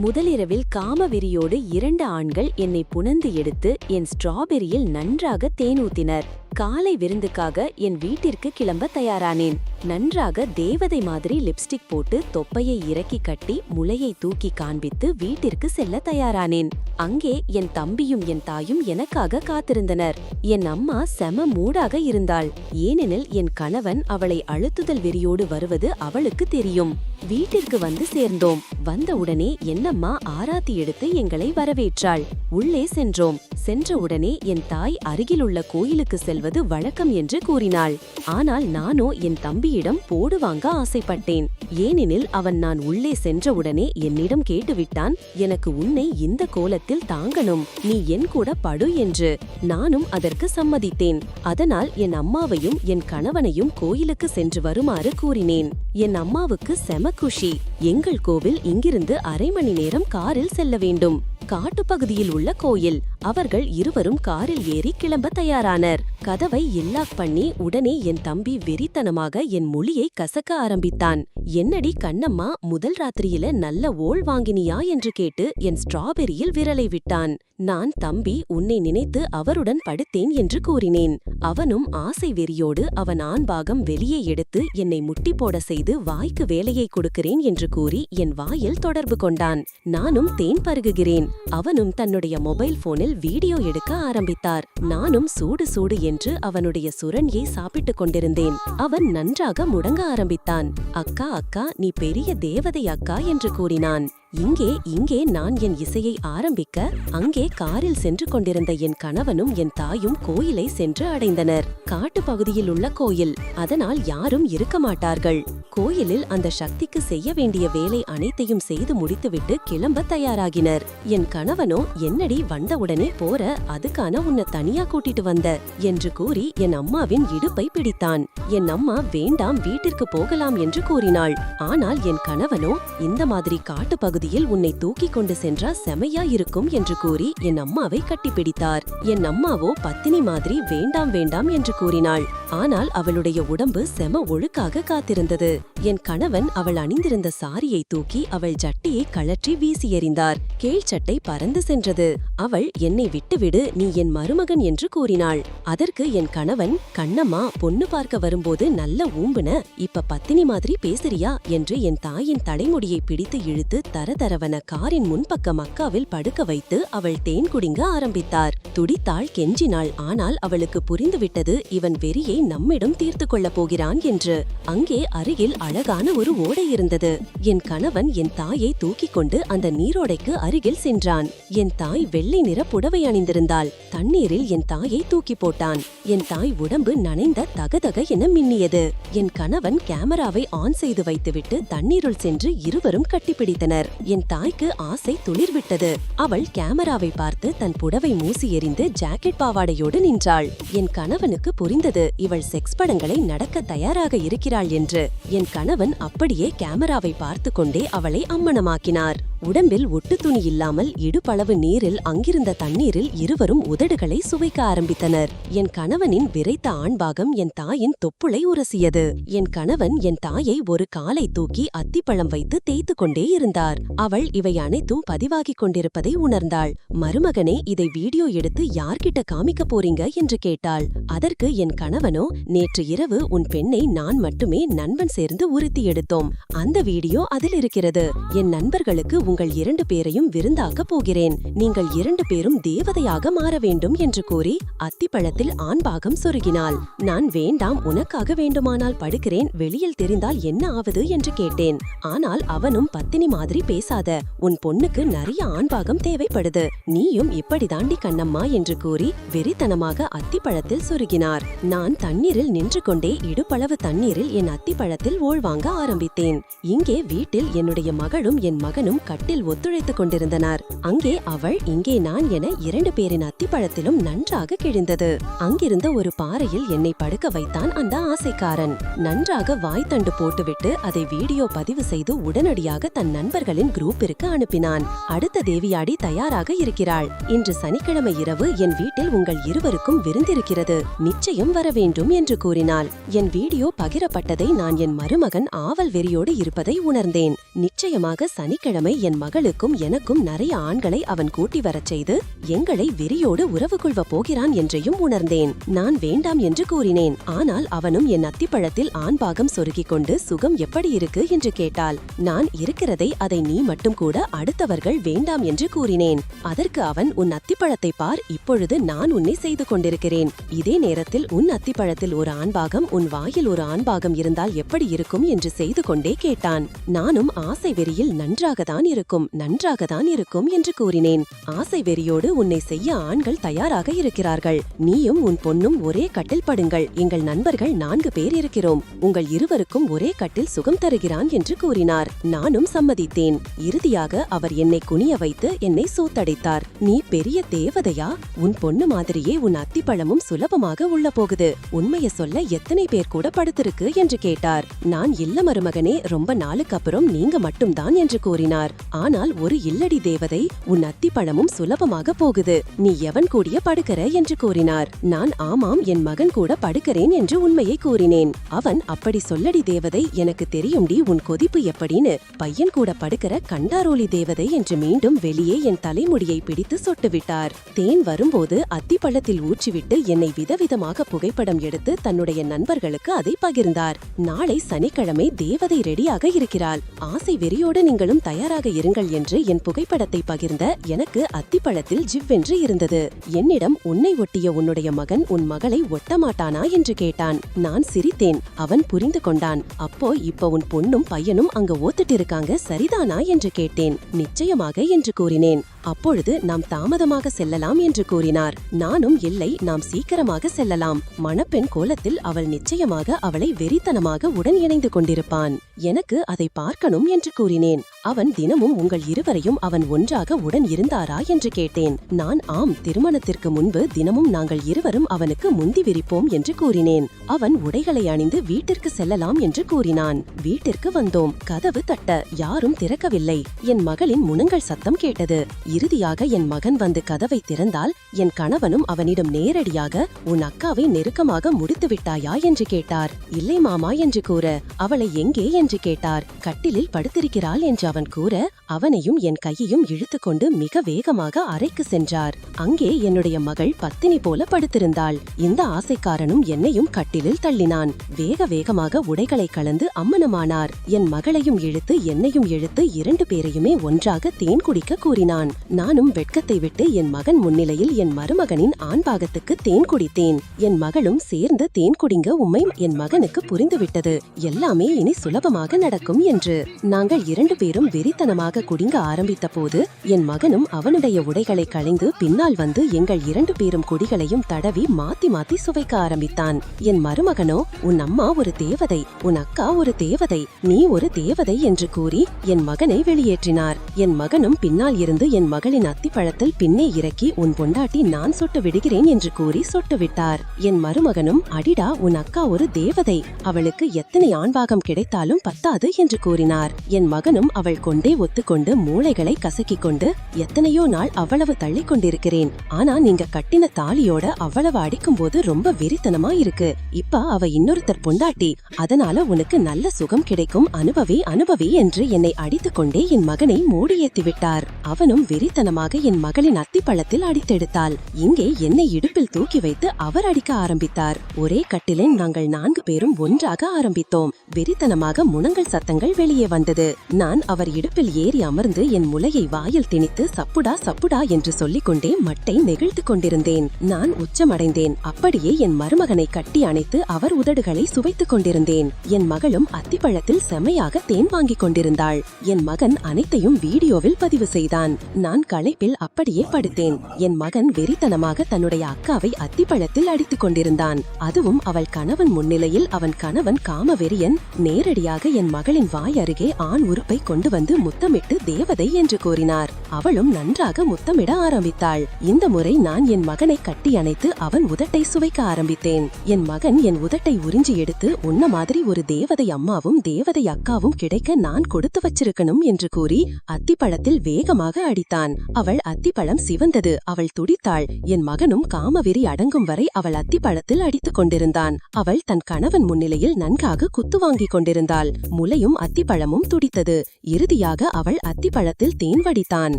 முதலிரவில் காமவெறியோடு இரண்டு ஆண்கள் என்னை புணர்ந்து எடுத்து என் ஸ்ட்ராபெரியில் நன்றாக தேனூத்தினர் காலை விருந்துக்காக என் வீட்டிற்கு கிளம்ப தயாரானேன். நன்றாக தேவதை மாதிரி லிப்ஸ்டிக் போட்டு தொப்பையை இறக்கி கட்டி முளையை தூக்கி காண்பித்து வீட்டிற்கு செல்ல தயாரானேன். அங்கே என் தம்பியும் என் தாயும் எனக்காக காத்திருந்தனர். என் அம்மா செம மூடாக இருந்தாள். ஏனெனில் என் கணவன் அவளை அழுத்துதல் வெறியோடு வருவது அவளுக்கு தெரியும். வீட்டிற்கு வந்து சேர்ந்தோம். வந்தவுடனே என்னம்மா ஆராத்தி எடுத்து எங்களை வரவேற்றாள். உள்ளே சென்றோம். சென்ற உடனே என் தாய் அருகிலுள்ள கோயிலுக்கு செல்வது வழக்கம் என்று கூறினாள். ஆனால் நானோ என் தம்பியிடம் போடு வாங்க ஆசைப்பட்டேன். ஏனெனில் அவன் நான் உள்ளே சென்றவுடனே என்னிடம் கேட்டுவிட்டான் எனக்கு உன்னை இந்த கோலத்தில் தாங்கணும். நீ என் கூட படு என்று நானும் அதற்கு சம்மதித்தேன். அதனால் என் அம்மாவையும் என் கணவனையும் கோயிலுக்கு சென்று வருமாறு கூறினேன். என் அம்மாவுக்கு செம குஷி. எங்கள் கோவில் இங்கிருந்து அரை மணி நேரம் காரில் செல்ல வேண்டும். காட்டுப்பகுதியில் உள்ள கோயில். அவர்கள் இருவரும் காரில் ஏறி கிளம்ப தயாரானர். கதவை இல்லாக் பண்ணி உடனே என் தம்பி வெறித்தனமாக என் மொழியை கசக்க ஆரம்பித்தான். என்னடி கண்ணம்மா முதல் ராத்திரியில நல்ல ஓள் வாங்கினியா? என்று கேட்டு என் ஸ்ட்ராபெரியில் விரலை விட்டான். நான் தம்பி உன்னை நினைத்து அவருடன் படுத்தேன் என்று கூறினேன். அவனும் ஆசை வெறியோடு அவன் ஆண்பாகம் வெளியே எடுத்து என்னை முட்டி போட செய்து வாய்க்கு வேலையை கொடுக்கிறேன் என்று கூறி என் வாயில் தொடர்பு கொண்டான். நானும் தேன் பருகுகிறேன். அவனும் தன்னுடைய மொபைல் போனில் வீடியோ எடுக்க ஆரம்பித்தார். நானும் சூடு சூடு என்று அவனுடைய சுரணியை சாப்பிட்டுக் கொண்டிருந்தேன். அவன் நன்றாக முடங்க ஆரம்பித்தான். அக்கா அக்கா நீ பெரிய தேவதை அக்கா என்று கூறினான். இங்கே இங்கே நான் என் இசையை ஆரம்பிக்க அங்கே காரில் சென்று கொண்டிருந்த என் கணவனும் என் தாயும் கோயிலை சென்று அடைந்தனர். காட்டு பகுதியில் உள்ள கோயில். அதனால் யாரும் இருக்க மாட்டார்கள். கோயிலில் அந்த சக்திக்கு செய்ய வேண்டிய வேலை அனைத்தையும் செய்து முடித்துவிட்டு கிளம்ப தயாராகினர். என் கணவனோ என்னடி வந்தவுடனே போற? அதுக்கான உன்னை தனியா கூட்டிட்டு வந்த? என்று கூறி என் அம்மாவின் இடுப்பை பிடித்தான். என் அம்மா வேண்டாம் வீட்டிற்கு போகலாம் என்று கூறினாள். ஆனால் என் கணவனோ இந்த மாதிரி காட்டு பகுதியில் உன்னை தூக்கிக் கொண்டு சென்றா செமையா இருக்கும் என்று கூறி என் அம்மாவை கட்டிப்பிடித்தார். என் அம்மாவோ பத்தினி மாதிரி வேண்டாம் வேண்டாம் என்று கூறினாள். ஆனால் அவளுடைய உடம்பு செம ஒழுக்காக காத்திருந்தது. என் கணவன் அவள் அணிந்திருந்த சாரியை தூக்கி அவள் ஜட்டியை கழற்றி வீசி எறிந்தார். கேழ்ச்சட்டை பறந்து சென்றது. அவள் என்னை விட்டுவிடு நீ என் மருமகன் என்று கூறினாள். அதற்கு என் கணவன் கண்ணம்மா பொண்ணு பார்க்க வரும்போது நல்ல ஊம்புன இப்ப பத்தினி மாதிரி பேசுறியா? என்று என் தாயின் தலைமுடியை பிடித்து இழுத்து தரதரவன காரின் முன்பக்கம் அக்காவில் படுக்க வைத்து அவள் தேன் குடிங்க ஆரம்பித்தார். துடித்தாள் கெஞ்சினாள். ஆனால் அவளுக்கு புரிந்துவிட்டது இவன் வெறியை நம்மிடம் தீர்த்து கொள்ளப் போகிறான் என்று. அங்கே அருகில் அழகான ஒரு ஓடை இருந்தது. என் கணவன் என் தாயை தூக்கிக் கொண்டு அந்த நீரோடைக்கு அருகில் சென்றான். என் தாய் வெள்ளை நிற புடவை அணிந்திருந்தாள். தண்ணீரில் என் தாயை தூக்கி போட்டான். என் தாய் உடம்பு நனைந்த தகதக என மின்னியது. என் கணவன் கேமராவை ஆன் செய்து வைத்துவிட்டு தண்ணீருள் சென்று இருவரும் கட்டிப்பிடித்தனர். என் தாய்க்கு ஆசை துளிர்விட்டது. அவள் கேமராவை பார்த்து தன் புடவை மூசி எறிந்து ஜாக்கெட் பாவாடையோடு நின்றாள். என் கணவனுக்கு புரிந்தது இவள் செக்ஸ் படங்களை நடக்க தயாராக இருக்கிறாள் என்று. என் கணவன் அப்படியே கேமராவை பார்த்து கொண்டே அவளை அம்மணமாக்கினார் உடம்பில் ஒட்டு துணி இல்லாமல் இடுப்பளவு நீரில் அங்கிருந்த தண்ணீரில் இருவரும் உதடுகளை சுவைக்க ஆரம்பித்தனர். என் கணவனின் விரைத்த ஆண்பாகம் என் தாயின் தொப்புளை உரசியது. என் கணவன் என் தாயை ஒரு காலை தூக்கி அத்திப்பழம் வைத்து தேய்த்து கொண்டே இருந்தார். அவள் இவை அனைத்தும் பதிவாகிக் கொண்டிருப்பதை உணர்ந்தாள். மருமகனே இதை வீடியோ எடுத்து யார்கிட்ட காமிக்க போறீங்க? என்று கேட்டாள். அதற்கு என் கணவனோ நேற்று இரவு உன் பெண்ணை நான் மட்டுமே நண்பன் சேர்ந்து உறுத்தி எடுத்தோம். அந்த வீடியோ அதில் இருக்கிறது. என் நண்பர்களுக்கு உங்கள் இரண்டு பேரையும் விருந்தாக்கப் போகிறேன். நீங்கள் இரண்டு பேரும் தேவதையாக மாற வேண்டும் என்று கூறி அத்திப்பழத்தில் ஆண்பாகம் சொருகினாள். நான் வேண்டாம் உனக்காக வேண்டுமானால் படுக்கிறேன் வெளியில் தெரிந்தால் என்ன ஆவது என்று கேட்டேன். ஆனால் அவனும் பத்தினி மாதிரி பேசாத உன் பொண்ணுக்கு நிறைய ஆண்பாகம் தேவைப்படுது. நீயும் இப்படி தாண்டி கண்ணம்மா என்று கூறி வெறித்தனமாக அத்திப்பழத்தில் சொருகினார். நான் தண்ணீரில் நின்று கொண்டே இடுப்பளவு தண்ணீரில் என் அத்திப்பழத்தில் ஓழ்வாங்க ஆரம்பித்தேன். இங்கே வீட்டில் என்னுடைய மகளும் என் மகனும் கட்டில் ஒத்துழைத்துக் கொண்டிருந்தனர். அங்கே அவள் இங்கே நான் என இரண்டு பேரின் அத்திப்பழத்திலும் நன்றாக கிழிந்தது. அங்கிருந்த ஒரு பாறையில் என்னை படுக்க வைத்தான் அந்த ஆசைக்காரன். நன்றாக வாய்த்தண்டு போட்டுவிட்டு அதை வீடியோ பதிவு செய்து உடனடியாக தன் நண்பர்களின் குரூப்பிற்கு அனுப்பினான். அடுத்த தேவியாடி தயாராக இருக்கிறாள். இன்று சனிக்கிழமை இரவு என் வீட்டில் உங்கள் இருவருக்கும் விருந்திருக்கிறது. நிச்சயம் வர வேண்டும் என்று கூறினாள். என் வீடியோ பகிரப்பட்டதை நான் என் மருமகன் ஆவல் வெறியோடு இருப்பதை உணர்ந்தேன். நிச்சயமாக சனிக்கிழமை என் மகளுக்கும் எனக்கும் நிறைய ஆண்களை அவன் கூட்டி வரச் செய்து எங்களை வெறியோடு உறவு கொள்வ போகிறான் என்றையும் உணர்ந்தேன். நான் வேண்டாம் என்று கூறினேன். ஆனால் அவனும் என் அத்திப்பழத்தில் ஆண்பாகம் சொருகிக் கொண்டு சுகம் எப்படி இருக்கு? என்று கேட்டாள். நான் இருக்கிறதை அதை நீ மட்டும் கூட அடுத்தவர்கள் வேண்டாம் என்று கூறினேன். அதற்கு அவன் உன் அத்திப்பழத்தை பார். இப்பொழுது நான் உன்னை செய்து கொண்டிருக்கிறேன். இதே நேரத்தில் உன் அத்திப்பழத்தில் ஒரு ஆண்பாகம் உன் வாயில் ஒரு ஆண்பாகம் இருந்தால் எப்படி இருக்கும்? என்று செய்து கொண்டே கேட்டான். நானும் ஆசை வெறியில் நன்றாகத்தான் இருக்கும் நன்றாகத்தான் இருக்கும் என்று கூறினேன். ஆசை வெறியோடு உன்னை செய்ய ஆண்கள் தயாராக இருக்கிறார்கள். நீயும் உன் பொண்ணும் ஒரே கட்டில் படுங்கள். எங்கள் நண்பர்கள் நான்கு பேர் இருக்கிறோம். உங்கள் இருவருக்கும் ஒரே கட்டில் சுகம் தருகிறான் என்று கூறினார். நானும் சம்மதித்தேன். இறுதியாக அவர் என்னை குனிய வைத்து என்னை சூத்தடைத்தார். நீ பெரிய தேவதையா? உன் பொண்ணு மாதிரியே உன் அத்திப்பழமும் சுலபமாக உள்ள போகுது உண்மைய சொல்ல எத்தனை பேர் கூட படுத்திருக்கு என்று கேட்டார். நான் இல்ல மருமகனே ரொம்ப நாளுக்கு அப்புறம் நீங்க மட்டும்தான் என்று கூறினார். ஆனால் ஒரு இல்லடி தேவதை உன் அத்திப்பழமும் சுலபமாக போகுது. நீ எவன் கூடிய படுக்கிற என்று கூறினார். நான் ஆமாம் என் மகன் கூட படுக்கிறேன் என்று உண்மையை கூறினேன். அவன் அப்படி சொல்லடி தேவதை எனக்கு தெரியும்டி உன் கொதிப்பு எப்படின்னு. பையன் கூட படுக்கிற கண்டாரோலி தேவதை என்று மீண்டும் வெளியே என் தலைமுடியை பிடித்து சொட்டுவிட்டார். தேன் வரும்போது அத்திப்பழத்தில் ஊற்றிவிட்டு என்னை விதவிதமாக புகைப்படம் எடுத்து தன்னுடைய நண்பர்களுக்கு அதை பகிர்ந்தார். நாளை சனிக்கிழமை தேவதை ரெடியாக இருக்கிறாள். ஆசை வெறியோடு நீங்களும் தயாராக இருங்கள் என்று என் புகைப்படத்தை பகிர்ந்த எனக்கு அத்திப்பழத்தில் ஜிவ்வென்று இருந்தது. என்னிடம் உன்னை ஒட்டிய உன்னுடைய மகன் உன் மகளை ஒட்ட மாட்டானா என்று கேட்டான். நான் சிரித்தேன். அவன் புரிந்து கொண்டான். அப்போ இப்ப உன் பொண்ணும் பையனும் அங்க ஓத்துட்டு இருக்காங்க சரிதானா என்று கேட்டேன். நிச்சயமாக என்று கூறினேன். அப்பொழுது நாம் தாமதமாக செல்லலாம் என்று கூறினார். நானும் இல்லை நாம் சீக்கிரமாக செல்லலாம். மணப்பெண் கோலத்தில் அவள் நிச்சயமாக அவளை வெறித்தனமாக உடன் இணைந்து கொண்டிருப்பான். எனக்கு அதை பார்க்கணும் என்று கூறினேன். அவன் தினமும் உங்கள் இருவரையும் அவன் ஒன்றாக உடன் இருந்தாரா என்று கேட்டேன். நான் ஆம் திருமணத்திற்கு முன்பு தினமும் நாங்கள் இருவரும் அவனுக்கு முந்தி விரிப்போம் என்று கூறினேன். அவன் உடைகளை அணிந்து வீட்டிற்கு செல்லலாம் என்று கூறினான். வீட்டிற்கு வந்தோம். கதவு தட்ட யாரும் திறக்கவில்லை. என் மகளின் முனங்கள் சத்தம் கேட்டது. இறுதியாக என் மகன் வந்து கதவை திறந்தால் என் கணவனும் அவனிடம் நேரடியாக உன் அக்காவை நெருக்கமாக முடித்து விட்டாயா? என்று கேட்டார். இல்லை மாமா என்று கூற அவளை எங்கே? என்று கேட்டார். கட்டிலில் படுத்திருக்கிறாள் என்று அவன் கூற அவனையும் என் கையையும் இழுத்துக்கொண்டு மிக வேகமாக அறைக்கு சென்றார். அங்கே என்னுடைய மகள் பத்தினி போல படுத்திருந்தாள். இந்த ஆசைக்காரனும் என்னையும் கட்டிலில் தள்ளினான். வேக வேகமாக உடைகளை கலந்து அம்மனமானார். என் மகளையும் இழுத்து என்னையும் இழுத்து இரண்டு பேரையுமே ஒன்றாக தேன் குடிக்க கூறினான். நானும் வெட்கத்தை விட்டு என் மகன் முன்னிலையில் என் மருமகனின் ஆண்பாகத்துக்கு தேன் குடித்தேன். என் மகளும் சேர்ந்து தேன் குடிங்க உண்மை என் மகனுக்கு புரிந்துவிட்டது. எல்லாமே இனி சுலபமாக நடக்கும் என்று. நாங்கள் இரண்டு பேரும் வெறித்தனமாக குடிங்க ஆரம்பித்த போது என் மகனும் அவனுடைய உடைகளை களைந்து பின்னால் வந்து எங்கள் இரண்டு பேரும் குடிகளையும் தடவி மாத்தி மாத்தி சுவைக்க ஆரம்பித்தான். என் மருமகனோ உன் அம்மா ஒரு தேவதை உன் அக்கா ஒரு தேவதை நீ ஒரு தேவதை என்று கூறி என் மகனை வெளியேற்றினார். என் மகனும் பின்னால் இருந்து என் மகளின் அத்திப்பழத்தில் பின்னே இறக்கி உன் பொண்டாட்டி நான் சொட்டு விடுகிறேன் என்று கூறி சொட்டு விட்டார். என் மருமகனும் அடிடா உன் அக்கா ஒரு தேவதை. அவளுக்கு எத்தனை ஆண்பாகம் கிடைத்தாலும் பத்தாது என்று கூறினார். என் மகனும் அவள் கொண்டே ஒத்துக்கொண்டு மூளைகளை கசக்கிக் கொண்டு எத்தனையோ நாள் அவ்வளவு தள்ளி கொண்டிருக்கிறேன். ஆனா நீங்க கட்டின தாலியோட அவ்வளவு அடிக்கும்போது ரொம்ப வெறித்தனமா இருக்கு. இப்ப அவ இன்னொருத்தர் பொண்டாட்டி. அதனால உனக்கு நல்ல சுகம் கிடைக்கும். அனுபவி அனுபவி என்று என்னை அடித்துக் கொண்டே என் மகனை மூடியேத்தி விட்டார் அவனும் வெறித்தனமாக என் மகளின் அத்திப்பழத்தில் அடித்தெடுத்தாள். இங்கே என்னை இடுப்பில் தூக்கி வைத்து அவர் அடிக்க ஆரம்பித்தார். ஒரே கட்டிலில் நாங்கள் நான்கு பேரும் ஒன்றாக ஆரம்பித்தோம். வெறித்தனமாக முனங்கள் சத்தங்கள் வெளியே வந்தது. நான் அவர் இடுப்பில் ஏறி அமர்ந்து என் முலையை வாயில் திணித்து சப்புடா சப்புடா என்று சொல்லிக் கொண்டே மட்டை நெகிழ்த்து கொண்டிருந்தேன். நான் உச்சமடைந்தேன். அப்படியே என் மருமகனை கட்டி அணைத்து அவர் உதடுகளை சுவைத்துக் கொண்டிருந்தேன். என் மகளும் அத்திப்பழத்தில் செமையாக தேன் வாங்கிக் கொண்டிருந்தாள். என் மகன் அனைத்தையும் வீடியோவில் பதிவு செய்தான். நான் களைப்பில் அப்படியே படுத்தேன். என் மகன் வெறித்தனமாக தன்னுடைய அக்காவை அத்திப்பழத்தில் அடித்துக் கொண்டிருந்தான். அதுவும் அவள் கணவன் முன்னிலையில் அவன் கணவன் காமவெறியன். நேரடியாக என் மகளின் வாய் அருகே ஆண் உறுப்பை கொண்டு வந்து முத்தமிட்டு தேவதை என்று கூறினார். அவளும் நன்றாக முத்தமிட ஆரம்பித்தாள். இந்த முறை நான் என் மகனை கட்டி அணைத்து அவன் உதட்டை சுவைக்க ஆரம்பித்தேன். என் மகன் என் உதட்டை உறிஞ்சி எடுத்து உன்ன மாதிரி ஒரு தேவதை அம்மாவும் தேவதை அக்காவும் கிடைக்க நான் கொடுத்து வச்சிருக்கணும் என்று கூறி அத்திப்பழத்தில் வேகமாக அடித்தான். அவள் அத்திப்பழம் சிவந்தது. அவள் துடித்தாள். என் மகனும் காமவெறி அடங்கும் வரை அவள் அத்திப்பழத்தில் அடித்துக் கொண்டிருந்தான். அவள் தன் கணவன் முன்னிலையில் நன்காக குத்து வாங்கிக் கொண்டிருந்தாள். முலையும் அத்திப்பழமும் துடித்தது. இறுதியாக அவள் அத்திப்பழத்தில் தேன் வடித்தான்.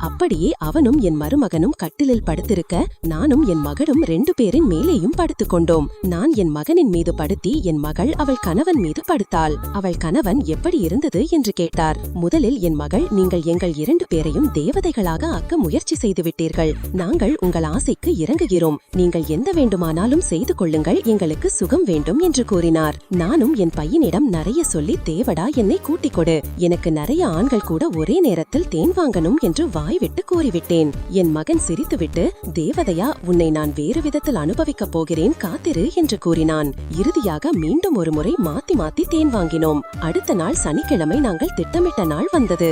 அப்படியே அவனும் என் மருமகனும் கட்டிலில் படுத்திருக்க நானும் என் மகனும் ரெண்டு பேரின் மேலேயும் படுத்துக் கொண்டோம். நான் என் மகனின் மீது படுத்தி என் மகள் அவள் கணவன் மீது படுத்தாள். அவள் கணவன் எப்படி இருந்தது என்று கேட்டார். முதலில் என் மகள் நீங்கள் எங்கள் இரண்டு பேரையும் தேவதைகள் தேவதைகளாக ஆக்க முயற்சி செய்து விட்டீர்கள். நாங்கள் உங்கள் ஆசைக்கு இறங்குகிறோம். நீங்கள் எந்த வேண்டுமானாலும் செய்து கொள்ளுங்கள். எங்களுக்கு சுகம் வேண்டும் என்று கூறினார். நானும் என் பையனிடம் நிறைய சொல்லி தேவடா என்னை கூட்டிக் கொடு. எனக்கு நிறைய ஆண்கள் கூட ஒரே நேரத்தில் தேன் வாங்கணும் என்று வாய்விட்டு கூறிவிட்டேன். என் மகன் சிரித்துவிட்டு தேவதையா உன்னை நான் வேறு விதத்தில் அனுபவிக்கப் போகிறேன். காத்திரு என்று கூறினான். இறுதியாக மீண்டும் ஒரு முறை மாத்தி மாத்தி தேன் வாங்கினோம். அடுத்த நாள் சனிக்கிழமை நாங்கள் திட்டமிட்ட நாள் வந்தது.